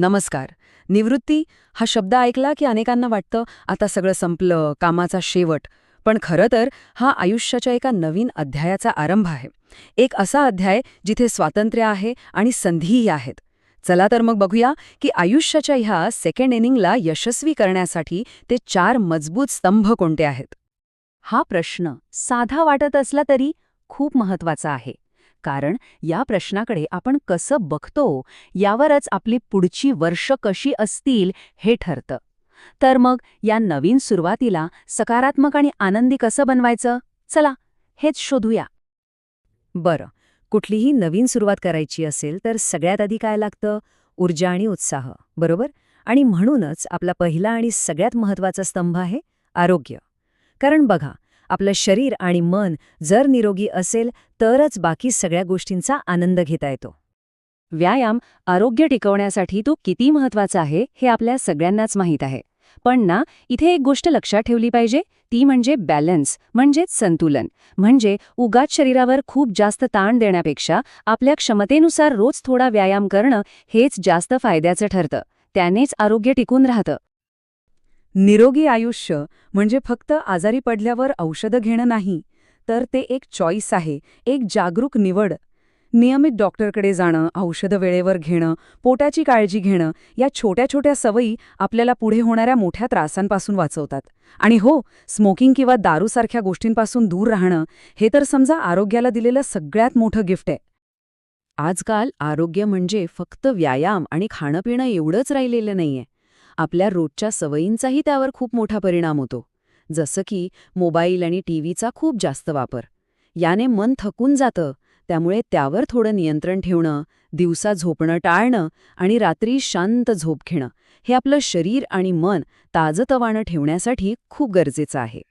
नमस्कार. निवृत्ती हा शब्द ऐकला की अनेकांना वाटतं आता सगळं संपलं कामाचा शेवट. पण खरं तर हा आयुष्याच्या एका नवीन अध्यायाचा आरंभ आहे. एक असा अध्याय जिथे स्वातंत्र्य आहे आणि संधीही आहेत. चला तर मग बघूया की आयुष्याच्या ह्या सेकंड इनिंगला यशस्वी करण्यासाठी ते चार मजबूत स्तंभ कोणते आहेत? हा प्रश्न साधा वाटत असला तरी खूप महत्त्वाचा आहे. कारण या प्रश्नाकडे आपण कसं बघतो यावरच आपली पुढची वर्ष कशी असतील हे ठरतं. तर मग या नवीन सुरुवातीला सकारात्मक आणि आनंदी कसं बनवायचं? चला हेच शोधूया. बरं कुठलीही नवीन सुरुवात करायची असेल तर सगळ्यात आधी काय लागतं? ऊर्जा आणि उत्साह बरोबर? आणि म्हणूनच आपला पहिला आणि सगळ्यात महत्त्वाचा स्तंभ आहे आरोग्य. कारण बघा आपलं शरीर आणि मन जर निरोगी असेल तरच बाकी सगळ्या गोष्टींचा आनंद घेता येतो. व्यायाम आरोग्य टिकवण्यासाठी तो किती महत्त्वाचा आहे हे आपल्या सगळ्यांनाच माहीत आहे. पण ना इथे एक गोष्ट लक्षात ठेवली पाहिजे ती म्हणजे बॅलन्स म्हणजेच संतुलन. म्हणजे उगाच शरीरावर खूप जास्त ताण देण्यापेक्षा आपल्या क्षमतेनुसार रोज थोडा व्यायाम करणं हेच जास्त फायद्याचं ठरतं. त्यानेच आरोग्य टिकून राहतं. निरोगी आयुष्य म्हणजे फक्त आजारी पडल्यावर औषधं घेणं नाही तर ते एक चॉईस आहे एक जागरूक निवड. नियमित डॉक्टरकडे जाणं औषधं वेळेवर घेणं पोटाची काळजी घेणं या छोट्या छोट्या सवयी आपल्याला पुढे होणाऱ्या मोठ्या त्रासांपासून वाचवतात. आणि हो स्मोकिंग किंवा दारूसारख्या गोष्टींपासून दूर राहणं हे तर समजा आरोग्याला दिलेलं सगळ्यात मोठं गिफ्ट आहे. आजकाल आरोग्य म्हणजे फक्त व्यायाम आणि खाणंपिणं एवढंच राहिलेलं नाहीये. आपल्या रोजच्या सवयींचाही त्यावर खूप मोठा परिणाम होतो. जसं की मोबाईल आणि टीव्हीचा खूप जास्त वापर. याने मन थकून जातं त्यामुळे त्यावर थोडं नियंत्रण ठेवणं दिवसा झोपणं टाळणं आणि रात्री शांत झोप घेणं हे आपलं शरीर आणि मन ताजतवानं ठेवण्यासाठी खूप गरजेचं आहे.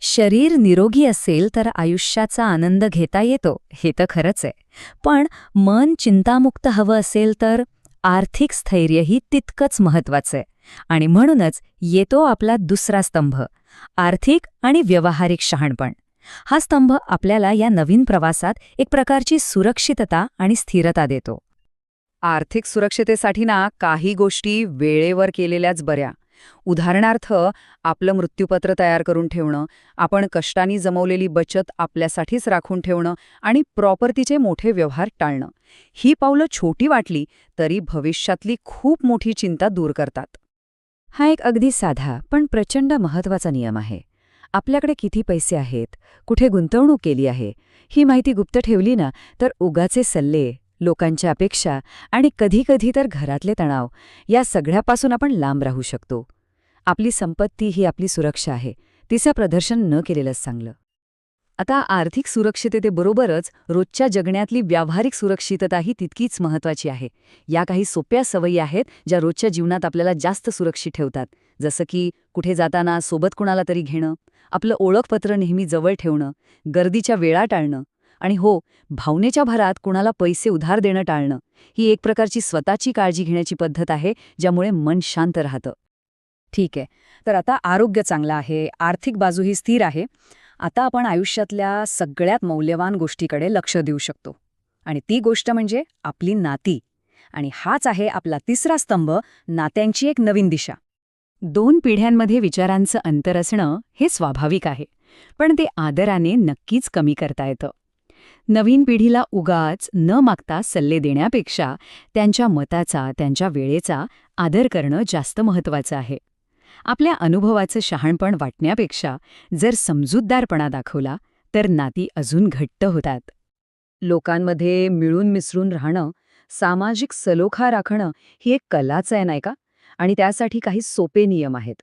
शरीर निरोगी असेल तर आयुष्याचा आनंद घेता येतो हे तर खरंच आहे. पण मन चिंतामुक्त हवं असेल तर आर्थिक स्थैर्यही तितकंच महत्वाचं आहे. आणि म्हणूनच येतो आपला दुसरा स्तंभ आर्थिक आणि व्यावहारिक शहाणपण. हा स्तंभ आपल्याला या नवीन प्रवासात एक प्रकारची सुरक्षितता आणि स्थिरता देतो. आर्थिक सुरक्षतेसाठी ना काही गोष्टी वेळेवर केलेल्याच बऱ्या. उदाहरणार्थ आपलं मृत्यूपत्र तयार करून ठेवणं आपण कष्टानी जमवलेली बचत आपल्यासाठीच राखून ठेवणं आणि प्रॉपर्टीचे मोठे व्यवहार टाळणं. ही पावलं छोटी वाटली तरी भविष्यातली खूप मोठी चिंता दूर करतात. हा एक अगदी साधा पण प्रचंड महत्त्वाचा नियम आहे. आपल्याकडे किती पैसे आहेत कुठे गुंतवणूक केली आहे ही माहिती गुप्त ठेवली ना तर उगाचे सल्ले लोकांच्या अपेक्षा आणि कधीकधी तर घरातले तणाव या सगळ्यापासून आपण लांब राहू शकतो. आपली संपत्ती ही आपली सुरक्षा आहे तिचं प्रदर्शन न केलेलंच चांगलं. आता आर्थिक सुरक्षिततेबरोबरच रोजच्या जगण्यातली व्यावहारिक सुरक्षितताही तितकीच महत्त्वाची आहे. या काही सोप्या सवयी आहेत ज्या रोजच्या जीवनात आपल्याला जास्त सुरक्षित ठेवतात. जसं की कुठे जाताना सोबत कुणाला तरी घेणं आपलं ओळखपत्र नेहमी जवळ ठेवणं गर्दीच्या वेळा टाळणं आणि हो भावनेच्या भरात कुणाला पैसे उधार देणं टाळणं ही एक प्रकारची स्वतःची काळजी घेण्याची पद्धत आहे ज्यामुळे मन शांत राहतं. ठीक आहे. तर आता आरोग्य चांगलं आहे आर्थिक बाजूही स्थिर आहे. आता आपण आयुष्यातल्या सगळ्यात मौल्यवान गोष्टीकडे लक्ष देऊ शकतो. आणि ती गोष्ट म्हणजे आपली नाती. आणि हाच आहे आपला तिसरा स्तंभ नात्यांची एक नवीन दिशा. दोन पिढ्यांमध्ये विचारांचं अंतर असणं हे स्वाभाविक आहे पण ते आदराने नक्कीच कमी करता येतं. नवीन पिढीला उगाच न मागता सल्ले देण्यापेक्षा त्यांच्या मताचा त्यांच्या वेळेचा आदर करणं जास्त महत्वाचं आहे. आपल्या अनुभवाचं शहाणपण वाटण्यापेक्षा जर समजूतदारपणा दाखवला तर नाती अजून घट्ट होतात. लोकांमध्ये मिळून मिसळून राहणं सामाजिक सलोखा राखणं ही एक कलाच आहे नाही का? आणि त्यासाठी काही सोपे नियम आहेत.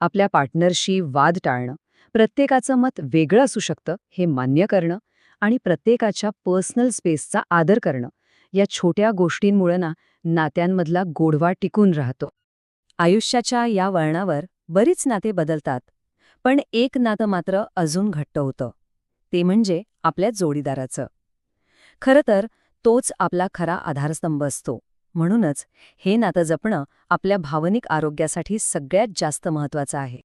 आपल्या पार्टनरशी वाद टाळणं प्रत्येकाचं मत वेगळं असू शकतं हे मान्य करणं आणि प्रत्येकाच्या पर्सनल स्पेसचा आदर करणं या छोट्या गोष्टींमुळे ना नात्यांमधला गोडवा टिकून राहतो. आयुष्याच्या या वळणावर बरीच नाते बदलतात पण एक नातं मात्र अजून घट्ट होतं. ते म्हणजे आपल्या जोडीदाराचं. खरं तर तोच आपला खरा आधारस्तंभ असतो. म्हणूनच हे नातं जपणं आपल्या भावनिक आरोग्यासाठी सगळ्यात जास्त महत्वाचं आहे.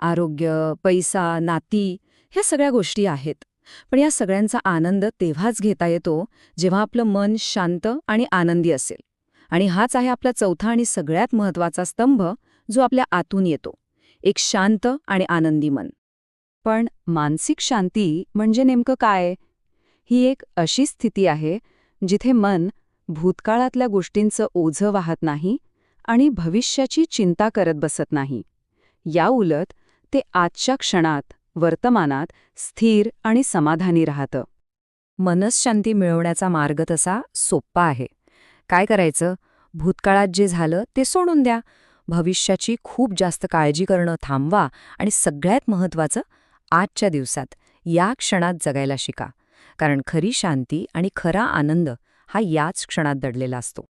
आरोग्य पैसा नाती ह्या सगळ्या गोष्टी आहेत पण या सगळ्यांचा आनंद तेव्हाच घेता येतो जेव्हा आपलं मन शांत आणि आनंदी असेल. आणि हाच आहे आपला चौथा आणि सगळ्यात महत्त्वाचा स्तंभ जो आपल्या आतून येतो. एक शांत आणि आनंदी मन. पण मानसिक शांती म्हणजे नेमकं काय? ही एक अशी स्थिती आहे जिथे मन भूतकाळातल्या गोष्टींचं ओझं वाहत नाही आणि भविष्याची चिंता करत बसत नाही. या उलट ते आजच्या क्षणात वर्तमानात स्थिर आणि समाधानी राहतं. मनसशांती मिळवण्याचा मार्ग तसा सोप्पा आहे. काय करायचं? भूतकाळात जे झालं ते सोडून द्या. भविष्याची खूप जास्त काळजी करणं थांबवा आणि सगळ्यात महत्त्वाचं आजच्या दिवसात या क्षणात जगायला शिका. कारण खरी शांती आणि खरा आनंद हा याच क्षणात दडलेला असतो.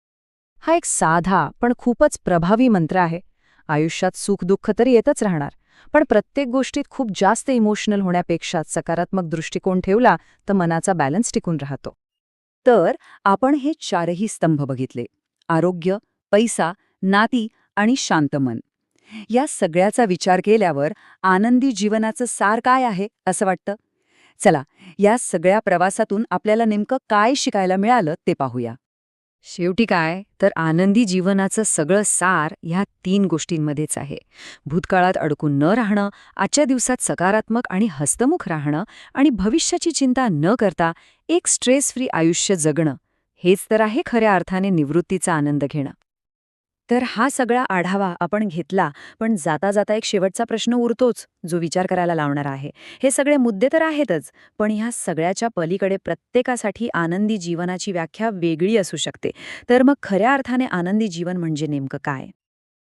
हा एक साधा पण खूपच प्रभावी मंत्र आहे. आयुष्यात सुखदुःख तर येतच राहणार. पण प्रत्येक गोष्टीत खूप जास्त इमोशनल होण्यापेक्षा सकारात्मक दृष्टिकोन ठेवला तर मनाचा बॅलन्स टिकून राहतो. तर आपण हे चारही स्तंभ बघितले. आरोग्य पैसा नाती आणि शांत मन. या सगळ्याचा विचार केल्यावर आनंदी जीवनाचं सार काय आहे असं वाटतं? चला या सगळ्या प्रवासातून आपल्याला नेमकं काय शिकायला मिळालं ते पाहूया. शेवटी काय? तर आनंदी जीवनाचं सगळं सार ह्या तीन गोष्टींमध्येच आहे. भूतकाळात अडकून न राहणं आजच्या दिवसात सकारात्मक आणि हस्तमुख राहणं आणि भविष्याची चिंता न करता एक स्ट्रेस फ्री आयुष्य जगणं हेच तर आहे खऱ्या अर्थाने निवृत्तीचा आनंद घेणं. तर हा सगळा आढावा आपण घेतला पण जाता जाता एक शेवटचा प्रश्न उरतोच जो विचार करायला लावणार आहे. हे सगळे मुद्दे तर आहेतच पण ह्या सगळ्याच्या पलीकडे प्रत्येकासाठी आनंदी जीवनाची व्याख्या वेगळी असू शकते. तर मग खऱ्या अर्थाने आनंदी जीवन म्हणजे नेमकं काय?